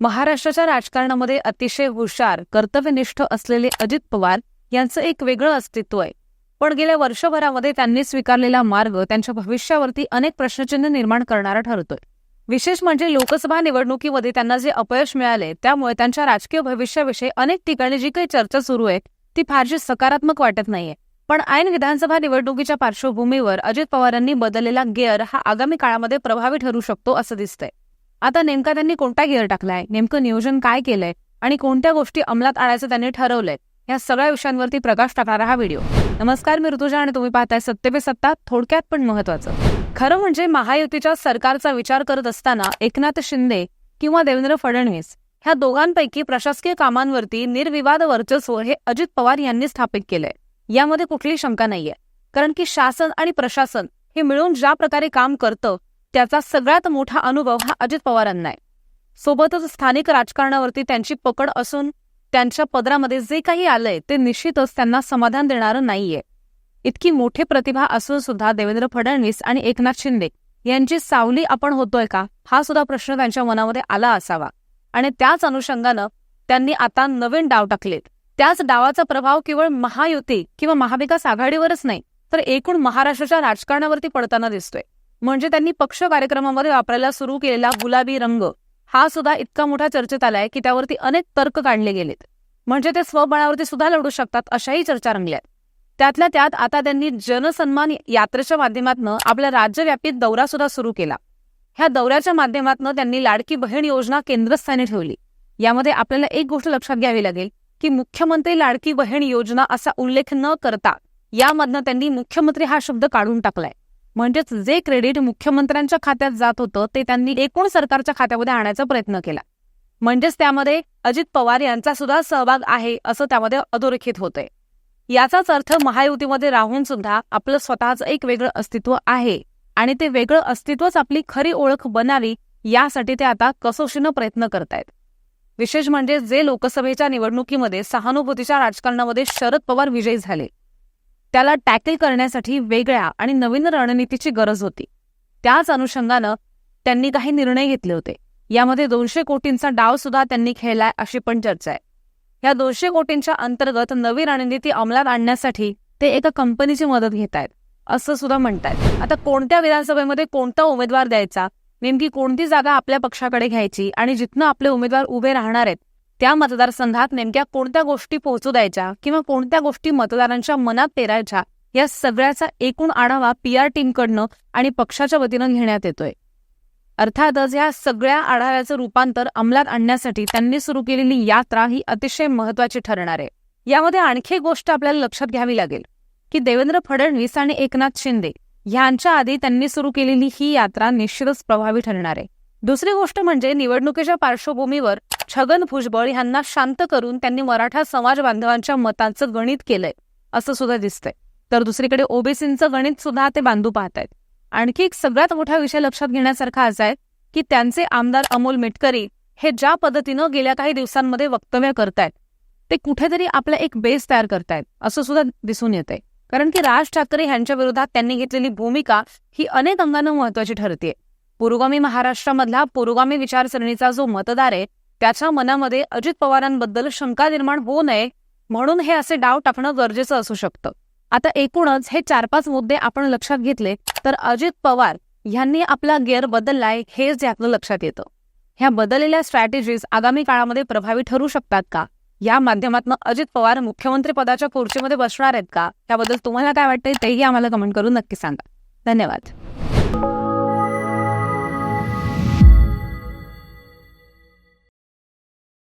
महाराष्ट्राच्या राजकारणामध्ये अतिशय हुशार कर्तव्यनिष्ठ असलेले अजित पवार यांचं एक वेगळं अस्तित्व आहे. पण गेल्या वर्षभरामध्ये त्यांनी स्वीकारलेला मार्ग त्यांच्या भविष्यावरती अनेक प्रश्नचिन्ह निर्माण करणारा ठरतोय. विशेष म्हणजे लोकसभा निवडणुकीमध्ये त्यांना जे अपयश मिळाले त्यामुळे त्यांच्या राजकीय भविष्याविषयी अनेक ठिकाणी जी काही चर्चा सुरू आहे ती फारशी सकारात्मक वाटत नाहीये. पण ऐन विधानसभा निवडणुकीच्या पार्श्वभूमीवर अजित पवारांनी बदललेला गेअर हा आगामी काळामध्ये प्रभावी ठरू शकतो असं दिसतंय. आता नेमका त्यांनी कोणता गिअर टाकलाय? नेमकं नियोजन काय केलंय? आणि कोणत्या गोष्टी अंमलात आणायचं त्यांनी ठरवलंय? या सगळ्या विषयांवरती प्रकाश टाकणारा हा व्हिडिओ. नमस्कार मी ऋतुजा आणि तुम्ही पाहताय सत्तेवे सत्ता थोडक्यात पण महत्वाचं खरं म्हणजे महायुतीच्या सरकारचा विचार करत असताना एकनाथ शिंदे किंवा देवेंद्र फडणवीस ह्या दोघांपैकी प्रशासकीय कामांवरती निर्विवाद वर्चस्व हे अजित पवार यांनी स्थापित केलंय. यामध्ये कुठलीही शंका नाहीये. कारण की शासन आणि प्रशासन हे मिळून ज्या प्रकारे काम करतं त्याचा सगळ्यात मोठा अनुभव हा अजित पवारांना आहे. सोबतच स्थानिक राजकारणावरती त्यांची पकड असून त्यांच्या पदरामध्ये जे काही आलंय ते निश्चितच त्यांना समाधान देणारं नाहीये. इतकी मोठी प्रतिभा असून सुद्धा देवेंद्र फडणवीस आणि एकनाथ शिंदे यांची सावली आपण होतोय का हा सुद्धा प्रश्न त्यांच्या मनामध्ये आला असावा. आणि त्याच अनुषंगानं त्यांनी आता नवीन डाव टाकलेत. त्याच डावाचा प्रभाव केवळ महायुती किंवा महाविकास आघाडीवरच नाही तर एकूण महाराष्ट्राच्या राजकारणावरती पडताना दिसतोय. म्हणजे त्यांनी पक्ष कार्यक्रमामध्ये वापरायला सुरू केलेला गुलाबी रंग हा सुद्धा इतका मोठा चर्चेत आलाय की त्यावरती अनेक तर्क काढले गेलेत. म्हणजे ते स्वबळावरती सुद्धा लढू शकतात अशाही चर्चा रंगल्या त्यातल्या त्यात आता त्यांनी जनसन्मान यात्रेच्या माध्यमातून आपला राज्यव्यापी दौरा सुद्धा सुरू केला. ह्या दौऱ्याच्या माध्यमातून त्यांनी लाडकी बहीण योजना केंद्रस्थानी ठेवली. यामध्ये आपल्याला एक गोष्ट लक्षात घ्यावी लागेल की मुख्यमंत्री लाडकी बहीण योजना असा उल्लेख न करता यामधनं त्यांनी मुख्यमंत्री हा शब्द काढून टाकलाय. म्हणजेच जे क्रेडिट मुख्यमंत्र्यांच्या खात्यात जात होतं ते त्यांनी एकूण सरकारच्या खात्यामध्ये आणायचा प्रयत्न केला. म्हणजेच त्यामध्ये अजित पवार यांचा सुद्धा सहभाग आहे असं त्यामध्ये अधोरेखित होतंय. याचाच अर्थ महायुतीमध्ये राहून सुद्धा आपलं स्वतःचं एक वेगळं अस्तित्व आहे आणि ते वेगळं अस्तित्वच आपली खरी ओळख बनावी यासाठी ते आता कसोशीनं प्रयत्न करतायत. विशेष म्हणजे जे लोकसभेच्या निवडणुकीमध्ये सहानुभूतीच्या राजकारणामध्ये शरद पवार विजयी झाले. त्याला टॅकल करण्यासाठी वेगळ्या आणि नवीन रणनीतीची गरज होती. त्याच अनुषंगानं त्यांनी काही निर्णय घेतले होते. यामध्ये दोनशे कोटींचा डाव सुद्धा त्यांनी खेळलाय अशी पण चर्चा आहे. या दोनशे कोटींच्या अंतर्गत नवी रणनीती अंमलात आणण्यासाठी ते एका कंपनीची मदत घेत आहेत असं सुद्धा म्हणतायत. आता कोणत्या विधानसभेमध्ये कोणता उमेदवार द्यायचा नेमकी कोणती जागा आपल्या पक्षाकडे घ्यायची आणि जिथनं आपले उमेदवार उभे राहणार आहेत त्या मतदारसंघात नेमक्या कोणत्या गोष्टी पोहोचू द्यायच्या किंवा कोणत्या गोष्टी मतदारांच्या मनात पेरायच्या या सगळ्याचा एकूण आढावा पी आर टीमकडनं आणि पक्षाच्या वतीनं घेण्यात येतोय. अर्थातच या सगळ्या आढाव्याचं रूपांतर अंमलात आणण्यासाठी त्यांनी सुरू केलेली यात्रा ही अतिशय महत्वाची ठरणार आहे. यामध्ये आणखी एक गोष्ट आपल्याला लक्षात घ्यावी लागेल की देवेंद्र फडणवीस आणि एकनाथ शिंदे यांच्या आधी त्यांनी सुरू केलेली ही यात्रा निश्चितच प्रभावी ठरणार आहे. दुसरी गोष्ट म्हणजे निवडणुकीच्या पार्श्वभूमीवर छगन भुजबळ यांना शांत करून त्यांनी मराठा समाज बांधवांच्या मतांचं गणित केलंय असं सुद्धा दिसतंय. तर दुसरीकडे ओबीसींचं गणित सुद्धा ते बांधू पाहतायत. आणखी एक सगळ्यात मोठा विषय लक्षात घेण्यासारखा असा आहे की त्यांचे आमदार अमोल मेटकरी हे ज्या पद्धतीनं गेल्या काही दिवसांमध्ये वक्तव्य करतायत ते कुठेतरी आपला एक बेस तयार करतायत असं सुद्धा दिसून येतंय. कारण की राज ठाकरे यांच्या विरोधात त्यांनी घेतलेली भूमिका ही अनेक अंगानं महत्वाची ठरते पुरोगामी महाराष्ट्रामधला पुरोगामी विचारसरणीचा जो मतदार आहे त्याच्या मनामध्ये अजित पवारांबद्दल शंका निर्माण होऊ नये म्हणून हे असे डाव टाकणं गरजेचं असू शकतं. आता एकूणच हे चार पाच मुद्दे आपण लक्षात घेतले तर अजित पवार यांनी आपला गेअर बदललाय हेच यातलं लक्षात येतं. ह्या बदललेल्या स्ट्रॅटेजीज आगामी काळामध्ये प्रभावी ठरू शकतात का? या माध्यमातून अजित पवार मुख्यमंत्री पदाच्या खुर्चीमध्ये बसणार आहेत का? त्याबद्दल तुम्हाला काय वाटतंय तेही आम्हाला कमेंट करून नक्की सांगा. धन्यवाद.